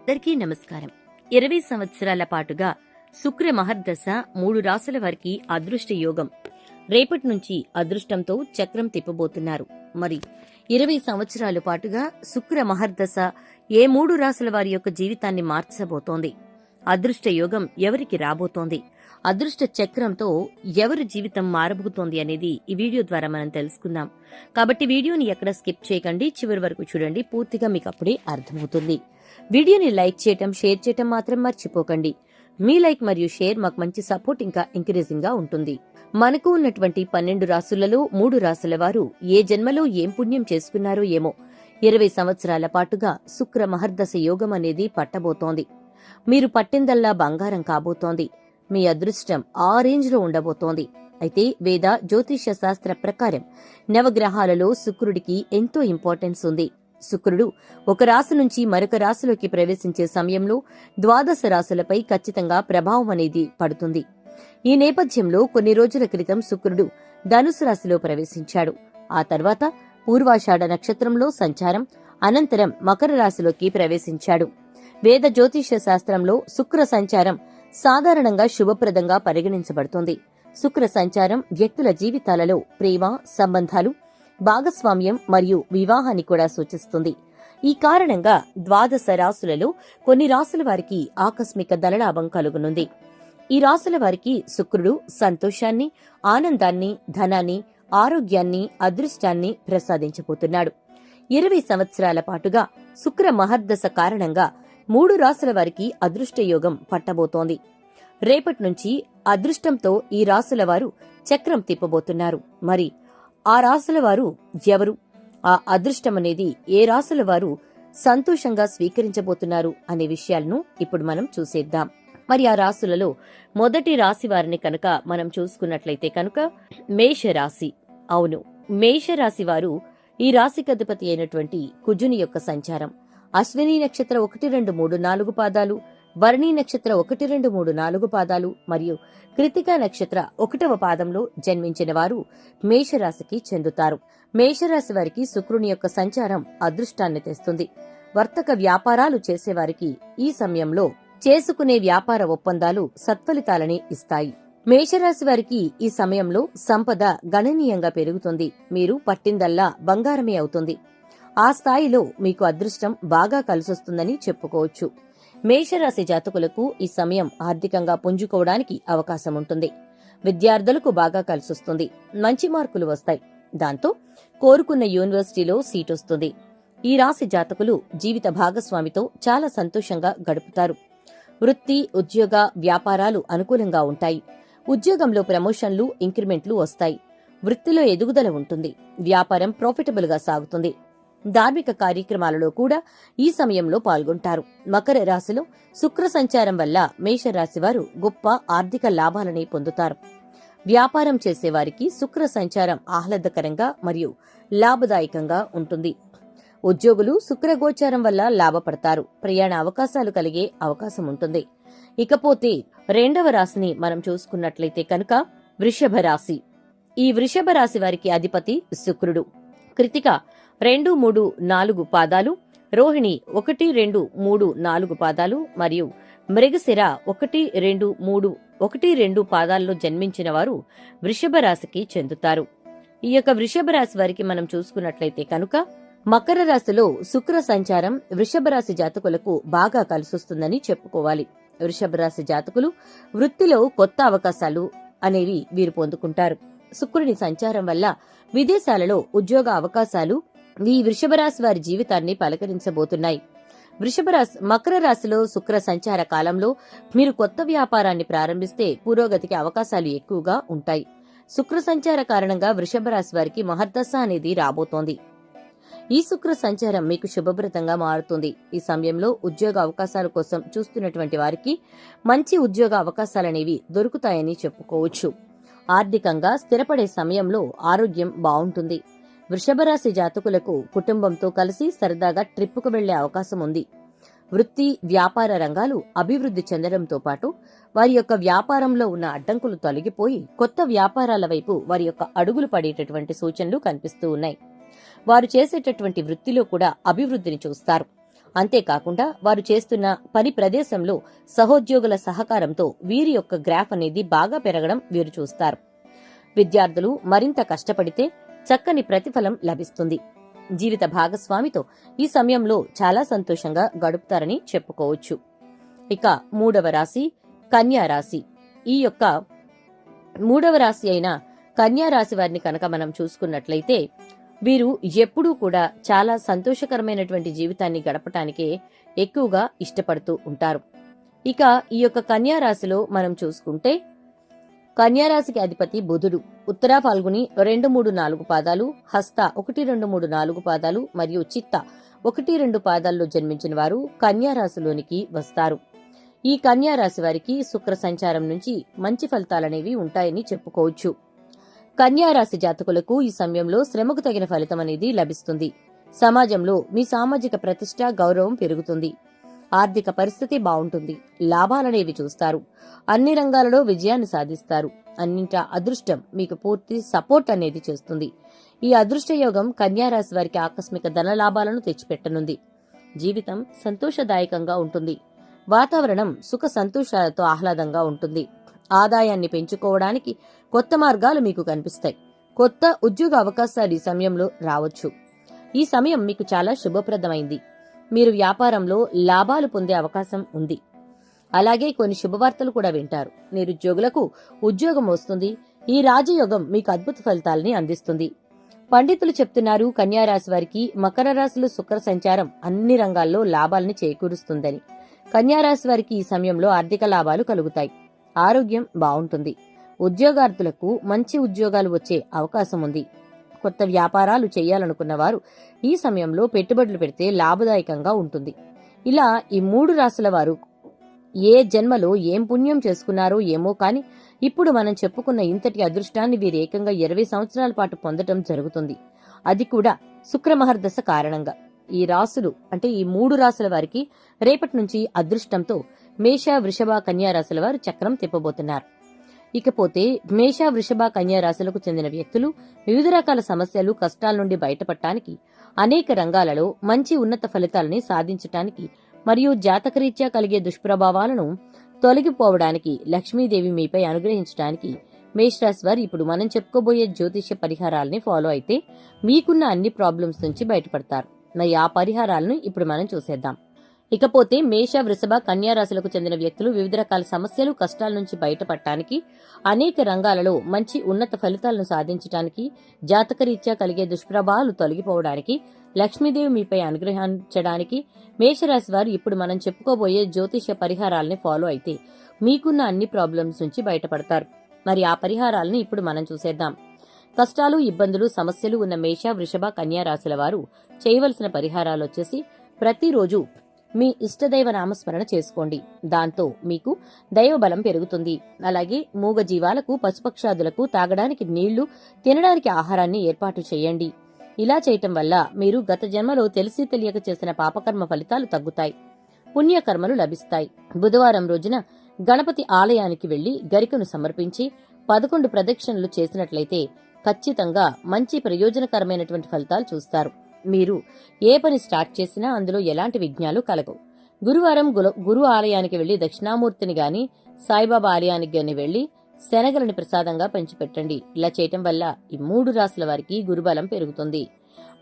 అందరికీ నమస్కారం. ఇరవై సంవత్సరాల పాటుగా శుక్ర మహర్దశ మూడు రాసుల వారికి అదృష్ట యోగం. రేపటి నుంచి అదృష్టంతో చక్రం తిప్పబోతున్నారు. మరి ఇరవై సంవత్సరాల పాటుగా శుక్ర మహర్దశ ఏ మూడు రాసుల వారి యొక్క జీవితాన్ని మార్చబోతోంది? అదృష్ట యోగం ఎవరికి రాబోతోంది? అదృష్ట చక్రంతో ఎవరి జీవితం మారబోతోంది అనేది ఈ వీడియో ద్వారా మనం తెలుసుకుందాం. కాబట్టి వీడియోని ఎక్కడ స్కిప్ చేయకండి చివరి వరకు చూడండి పూర్తిగా మీకు అప్పుడే అర్థమవుతుంది. వీడియోని లైక్ చేయటం షేర్ చేయటం మాత్రం మర్చిపోకండి. మీ లైక్ మరియు షేర్ మాకు మంచి సపోర్ట్ ఇంకా ఎంకరేజింగ్గా ఉంటుంది. మనకు ఉన్నటువంటి పన్నెండు రాసులలో మూడు రాసుల వారు ఏ జన్మలో ఏం పుణ్యం చేసుకున్నారో ఏమో ఇరవై సంవత్సరాల పాటుగా శుక్ర మహర్దశ యోగం అనేది పట్టబోతోంది. మీరు పట్టిందల్లా బంగారం కాబోతోంది. మీ అదృష్టం ఆ రేంజ్లో ఉండబోతోంది. అయితే వేద జ్యోతిష్య శాస్త్ర ప్రకారం నవగ్రహాలలో శుక్రుడికి ఎంతో ఇంపార్టెన్స్ ఉంది. శుక్రుడు ఒక రాశి నుంచి మరొక రాశిలోకి ప్రవేశించే సమయంలో ద్వాదశ రాశులపై ఖచ్చితంగా ప్రభావం అనేది పడుతుంది. ఈ నేపథ్యంలో కొన్ని రోజుల క్రితం శుక్రుడు ధనుసు రాశిలో ప్రవేశించాడు. ఆ తర్వాత పూర్వాషాఢ నక్షత్రంలో సంచారం అనంతరం మకర రాశిలోకి ప్రవేశించాడు. వేద జ్యోతిష్య శాస్త్రంలో శుక్ర సంచారం సాధారణంగా శుభప్రదంగా పరిగణించబడుతుంది. శుక్ర సంచారం వ్యక్తుల జీవితాలలో ప్రేమ సంబంధాలు భాగస్వామ్యం మరియు వివాహాన్ని కూడా సూచిస్తుంది. ఈ కారణంగా ద్వాదశ రాసులలో కొన్ని రాసుల వారికి ఆకస్మిక ధనలాభం కలుగునుంది. ఈ రాసుల వారికి శుక్రుడు సంతోషాన్ని ఆనందాన్ని ధనాన్ని ఆరోగ్యాన్ని అదృష్టాన్ని ప్రసాదించబోతున్నాడు. ఇరవై సంవత్సరాల పాటుగా శుక్ర మహర్దశ కారణంగా మూడు రాసుల వారికి అదృష్టయోగం పట్టబోతోంది. రేపటి నుంచి అదృష్టంతో ఈ రాసుల వారు చక్రం తిప్పబోతున్నారు. మరి ఆ రాసుల వారు ఎవరు? ఆ అదృష్టం అనేది ఏ రాసుల వారు సంతోషంగా స్వీకరించబోతున్నారు అనే విషయాలను ఇప్పుడు మనం చూసేద్దాం. మరి ఆ రాసులలో మొదటి రాశి వారిని కనుక మనం చూసుకున్నట్లయితే కనుక మేషరాశి. అవును మేషరాశి వారు ఈ రాశికి అధిపతి అయినటువంటి కుజుని యొక్క సంచారం. అశ్విని నక్షత్ర ఒకటి రెండు మూడు నాలుగు పాదాలు భరణి నక్షత్ర ఒకటి రెండు మూడు నాలుగు పాదాలు మరియు కృతికా నక్షత్ర ఒకటవ పాదంలో జన్మించిన వారు మేషరాశికి చెందుతారు. మేషరాశి వారికి శుక్రుని యొక్క సంచారం అదృష్టాన్ని తెస్తుంది. వర్తక వ్యాపారాలు చేసేవారికి ఈ సమయంలో చేసుకునే వ్యాపార ఒప్పందాలు సత్ఫలితాలని ఇస్తాయి. మేషరాశి వారికి ఈ సమయంలో సంపద గణనీయంగా పెరుగుతుంది. మీరు పట్టిందల్లా బంగారమే అవుతుంది. ఆ స్థాయిలో మీకు అదృష్టం బాగా కలిసొస్తుందని చెప్పుకోవచ్చు. మేషరాశి జాతకులకు ఈ సమయం ఆర్థికంగా పుంజుకోవడానికి అవకాశం ఉంటుంది విద్యార్థులకు బాగా కలిసొస్తుంది. మంచి మార్కులు వస్తాయి. దాంతో కోరుకున్న యూనివర్సిటీలో సీట్ వస్తుంది ఈ రాశి జాతకులు జీవిత భాగస్వామితో చాలా సంతోషంగా గడుపుతారు. వృత్తి ఉద్యోగ వ్యాపారాలు అనుకూలంగా ఉంటాయి. ఉద్యోగంలో ప్రమోషన్లు ఇంక్రిమెంట్లు వస్తాయి. వృత్తిలో ఎదుగుదల ఉంటుంది. వ్యాపారం ప్రాఫిటబుల్గా సాగుతుంది. ధార్మిక కార్యక్రమాలలో కూడా ఈ సమయంలో పాల్గొంటారు. మకర రాశిలో శుక్ర సంచారం వల్ల మేషరాశి వారు గొప్ప ఆర్థిక లాభాలని పొందుతారు. వ్యాపారం చేసేవారికి శుక్ర సంచారం ఆహ్లాదకరంగా మరియు లాభదాయకంగా ఉంటుంది. ఉద్యోగులు శుక్రగోచారం వల్ల లాభపడతారు. ప్రయాణ అవకాశాలు కలిగే అవకాశం ఉంటుంది. ఇకపోతే రెండవ రాశిని మనం చూసుకున్నట్లయితే కనుక వృషభ రాశి. ఈ వృషభ రాశి వారికి అధిపతి శుక్రుడు. కృతిక రెండు మూడు నాలుగు పాదాలు రోహిణి ఒకటి రెండు మూడు నాలుగు పాదాలు మరియు మృగశిర ఒకటి రెండు మూడు ఒకటి రెండు పాదాల్లో జన్మించిన వారు వృషభ రాశికి చెందుతారు. ఈ యొక్క వృషభ రాశి వారికి మనం చూసుకున్నట్లయితే కనుక మకర రాశిలో శుక్ర సంచారం వృషభ రాశి జాతకులకు బాగా కలిసొస్తుందని చెప్పుకోవాలి. వృషభ రాశి జాతకులు వృత్తిలో కొత్త అవకాశాలు అనేవి వీరు పొందుకుంటారు. శుక్రుని సంచారం వల్ల విదేశాలలో ఉద్యోగ అవకాశాలు ఈ వృషభరాశి వారి జీవితాన్ని పలకరించబోతున్నాయి. వృషభరాశి మకర రాశిలో శుక్ర సంచార కాలంలో మీరు కొత్త వ్యాపారాన్ని ప్రారంభిస్తే పురోగతికి అవకాశాలు ఎక్కువగా ఉంటాయి. శుక్ర సంచార కారణంగా వృషభ రాశి వారికి మహర్దశ అనేది రాబోతోంది. ఈ శుక్ర సంచారం మీకు శుభభ్రతంగా మారుతుంది. ఈ సమయంలో ఉద్యోగ అవకాశాల కోసం చూస్తున్నటువంటి వారికి మంచి ఉద్యోగ అవకాశాలనేవి దొరుకుతాయని చెప్పుకోవచ్చు. ఆర్థికంగా స్థిరపడే సమయంలో ఆరోగ్యం బాగుంటుంది. వృషభరాశి జాతకులకు కుటుంబంతో కలిసి సరదాగా ట్రిప్పుకు వెళ్ళే అవకాశం ఉంది. వృత్తి వ్యాపార రంగాలు అభివృద్ధి చెందడంతో పాటు వారి యొక్క వ్యాపారంలో ఉన్న అడ్డంకులు తొలగిపోయి కొత్త వ్యాపారాల వైపు వారి యొక్క అడుగులు పడేటటువంటి సూచనలు కనిపిస్తూ ఉన్నాయి. వారు చేసేటటువంటి వృత్తిలో కూడా అభివృద్ధిని చూస్తారు. అంతేకాకుండా వారు చేస్తున్న పని ప్రదేశంలో సహోద్యోగుల సహకారంతో వీరి యొక్క గ్రాఫ్ అనేది బాగా పెరగడం వీరు చూస్తారు. విద్యార్థులు మరింత కష్టపడితే చక్కని ప్రతిఫలం లభిస్తుంది. జీవిత భాగస్వామితో ఈ సమయంలో చాలా సంతోషంగా గడుపుతారని చెప్పుకోవచ్చు. ఇక మూడవ రాశి కన్యా రాశి. ఈ యొక్క మూడవ రాశి అయిన కన్యా రాశి వారిని కనుక మనం చూసుకున్నట్లయితే వీరు ఎప్పుడూ కూడా చాలా సంతోషకరమైనటువంటి జీవితాన్ని గడపటానికే ఎక్కువగా ఇష్టపడుతూ ఉంటారు. ఇక ఈ యొక్క కన్యా రాశిలో మనం చూసుకుంటే కన్యారాశికి అధిపతి బుధుడు. ఉత్తరా ఫాల్గుని రెండు మూడు నాలుగు పాదాలు హస్త ఒకటి రెండు మూడు నాలుగు పాదాలు మరియు చిత్త ఒకటి రెండు పాదాల్లో జన్మించిన వారు కన్యారాశిలోనికి వస్తారు. ఈ కన్యారాశి వారికి శుక్ర సంచారం నుంచి మంచి ఫలితాలనేవి ఉంటాయని చెప్పుకోవచ్చు. కన్యారాశి జాతకులకు ఈ సమయంలో శ్రమకు తగిన ఫలితం అనేది లభిస్తుంది. సమాజంలో మీ సామాజిక ప్రతిష్ట గౌరవం పెరుగుతుంది. ఆర్థిక పరిస్థితి బాగుంటుంది లాభాలనేవి చూస్తారు. అన్ని రంగాలలో విజయాన్ని సాధిస్తారు. అన్నింట అదృష్టం మీకు పూర్తి సపోర్ట్ అనేది చేస్తుంది. ఈ అదృష్ట యోగం కన్యారాశి వారికి ఆకస్మిక ధన లాభాలను తెచ్చిపెట్టనుంది. జీవితం సంతోషదాయకంగా ఉంటుంది. వాతావరణం సుఖ సంతోషాలతో ఆహ్లాదంగా ఉంటుంది. ఆదాయాన్ని పెంచుకోవడానికి కొత్త మార్గాలు మీకు కనిపిస్తాయి. కొత్త ఉద్యోగ అవకాశాలు ఈ సమయంలో రావచ్చు. ఈ సమయం మీకు చాలా శుభప్రదమైంది. మీరు వ్యాపారంలో లాభాలు పొందే అవకాశం ఉంది. అలాగే కొన్ని శుభవార్తలు కూడా వింటారు. నిరుద్యోగులకు ఉద్యోగం వస్తుంది. ఈ రాజయోగం మీకు అద్భుత ఫలితాలని అందిస్తుంది. పండితులు చెప్తున్నారు కన్యారాశి వారికి మకర రాశిలో శుక్ర సంచారం అన్ని రంగాల్లో లాభాలని చేకూరుస్తుందని. కన్యారాశి వారికి ఈ సమయంలో ఆర్థిక లాభాలు కలుగుతాయి. ఆరోగ్యం బాగుంటుంది. ఉద్యోగార్థులకు మంచి ఉద్యోగాలు వచ్చే అవకాశం ఉంది. కొత్త వ్యాపారాలు చేయాలనుకున్నవారు ఈ సమయంలో పెట్టుబడులు పెడితే లాభదాయకంగా ఉంటుంది. ఇలా ఈ మూడు రాశుల వారు ఏ జన్మలో ఏం పుణ్యం చేసుకున్నారో ఏమో కాని ఇప్పుడు మనం చెప్పుకున్న ఇంతటి అదృష్టాన్ని వీరు ఏకంగా ఇరవై సంవత్సరాల పాటు పొందటం జరుగుతుంది. అది కూడా శుక్రమహర్దశ కారణంగా. ఈ రాసులు అంటే ఈ మూడు రాసుల వారికి రేపటి నుంచి అదృష్టంతో మేష వృషభ కన్యా రాశుల వారు చక్రం తిప్పబోతున్నారు. ఇకపోతే మేష వృషభ కన్యా రాశులకు చెందిన వ్యక్తులు వివిధ రకాల సమస్యలు కష్టాల నుండి బయటపడటానికి అనేక రంగాలలో మంచి ఉన్నత ఫలితాలని సాధించటానికి మరియు జాతకరీత్యా కలిగే దుష్ప్రభావాలను తొలగిపోవడానికి లక్ష్మీదేవి మీపై అనుగ్రహించడానికి మేషరాశి వారు ఇప్పుడు మనం చెప్పుకోబోయే జ్యోతిష్య పరిహారాలని ఫాలో అయితే మీకున్న అన్ని ప్రాబ్లమ్స్ నుంచి బయటపడతారు. మరి ఆ పరిహారాలను ఇప్పుడు మనం చూసేద్దాం. ఇకపోతే మేష వృషభ కన్యారాశులకు చెందిన వ్యక్తులు వివిధ రకాల సమస్యలు కష్టాల నుంచి బయటపడటానికి అనేక రంగాలలో మంచి ఉన్నత ఫలితాలను సాధించడానికి జాతకరీత్యా కలిగే దుష్ప్రభావాలు తొలగిపోవడానికి లక్ష్మీదేవి మీపై అనుగ్రహించడానికి మేషరాశి వారు ఇప్పుడు మనం చెప్పుకోబోయే జ్యోతిష పరిహారాలని ఫాలో అయితే మీకున్న అన్ని ప్రాబ్లమ్స్ నుంచి బయటపడతారు. మరి ఆ పరిహారాలను ఇప్పుడు మనం చూసేద్దాం. కష్టాలు ఇబ్బందులు సమస్యలు ఉన్న మేష వృషభ కన్యా రాశుల వారు చేయవలసిన పరిహారాలు వచ్చేసి ప్రతిరోజు మీ ఇష్టదైవ నామస్మరణ చేసుకోండి. దాంతో మీకు దైవబలం పెరుగుతుంది. అలాగే మూగ జీవాలకు పశుపక్షాదులకు తాగడానికి నీళ్ళు తినడానికి ఆహారాన్ని ఏర్పాటు చేయండి. ఇలా చేయటం వల్ల మీరు గత జన్మలో తెలిసి తెలియక చేసిన పాపకర్మ ఫలితాలు తగ్గుతాయి. పుణ్యకర్మలు లభిస్తాయి. బుధవారం రోజున గణపతి ఆలయానికి వెళ్ళి గరికను సమర్పించి పదకొండు ప్రదక్షిణలు చేసినట్లయితే ఖచ్చితంగా మంచి ప్రయోజనకరమైనటువంటి ఫలితాలు చూస్తారు. మీరు ఏ పని స్టార్ట్ చేసినా అందులో ఎలాంటి విఘ్నాలు కలగవు. గురువారం గుల- గురు ఆలయానికి వెళ్ళి దక్షిణామూర్తిని గాని సాయిబాబా ఆలయానికి గాని వెళ్ళి శనగలను ప్రసాదంగా పంచిపెట్టండి. ఇలా చేయటం వల్ల ఈ మూడు రాసుల వారికి గురుబలం పెరుగుతుంది.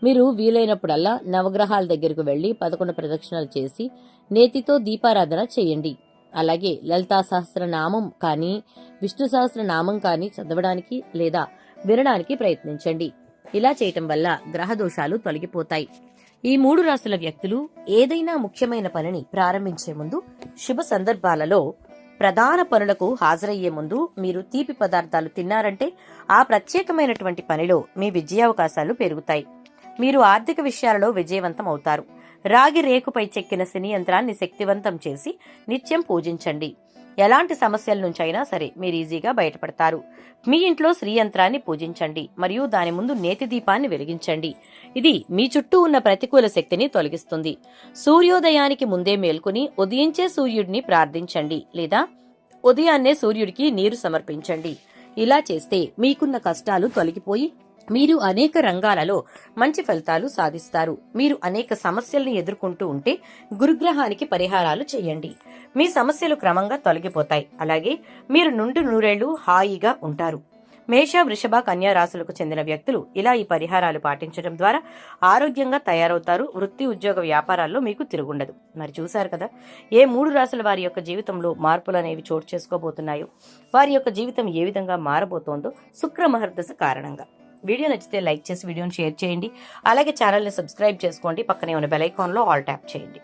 మీరు వీలైనప్పుడల్లా నవగ్రహాల దగ్గరకు వెళ్ళి పదకొండు ప్రదక్షిణలు చేసి నేతితో దీపారాధన చేయండి. అలాగే లలితా సహస్రనామం కానీ విష్ణు సహస్రనామం కానీ చదవడానికి లేదా వినడానికి ప్రయత్నించండి. ఇలా చేయటం వల్ల గ్రహ దోషాలు తొలగిపోతాయి. ఈ మూడు రాసుల వ్యక్తులు ఏదైనా ముఖ్యమైన పనిని ప్రారంభించే ముందు శుభ సందర్భాలలో ప్రధాన పనులకు హాజరయ్యే ముందు మీరు తీపి పదార్థాలు తిన్నారంటే ఆ ప్రత్యేకమైనటువంటి పనిలో మీ విజయావకాశాలు పెరుగుతాయి. మీరు ఆర్థిక విషయాలలో విజయవంతం అవుతారు. రాగి రేకుపై చెక్కిన శని యంత్రాన్ని శక్తివంతం చేసి నిత్యం పూజించండి. ఎలాంటి సమస్యల నుంచైనా సరే మీరు ఈజీగా బయటపడతారు. మీ ఇంట్లో శ్రీ యంత్రాన్ని పూజించండి మరియు దాని ముందు నేతి దీపాన్ని వెలిగించండి. ఇది మీ చుట్టూ ఉన్న ప్రతికూల శక్తిని తొలగిస్తుంది. సూర్యోదయానికి ముందే మేల్కొని ఉదయించే సూర్యుడిని ప్రార్థించండి లేదా ఉదయాన్నే సూర్యుడికి నీరు సమర్పించండి. ఇలా చేస్తే మీకున్న కష్టాలు తొలగిపోయి మీరు అనేక రంగాలలో మంచి ఫలితాలు సాధిస్తారు. మీరు అనేక సమస్యల్ని ఎదుర్కొంటూ ఉంటే గురుగ్రహానికి పరిహారాలు చేయండి. మీ సమస్యలు క్రమంగా తొలగిపోతాయి. అలాగే మీరు నుండి నూరేళ్ళు హాయిగా ఉంటారు. మేష వృషభ కన్యా రాశులకు చెందిన వ్యక్తులు ఇలా ఈ పరిహారాలు పాటించడం ద్వారా ఆరోగ్యంగా తయారవుతారు. వృత్తి ఉద్యోగ వ్యాపారాల్లో మీకు తిరుగుండదు. మరి చూశారు కదా? ఏ మూడు రాశుల వారి యొక్క జీవితంలో మార్పులు అనేవి చోటు చేసుకోబోతున్నాయో? వారి యొక్క జీవితం ఏ విధంగా మారబోతోందో శుక్ర మహర్దశ కారణంగా. వీడియో నచ్చితే లైక్ చేసి వీడియోని షేర్ చేయండి. అలాగే ఛానల్ని సబ్స్క్రైబ్ చేసుకోండి. పక్కనే ఉన్న బెల్ ఐకాన్లో ఆల్ ట్యాప్ చేయండి.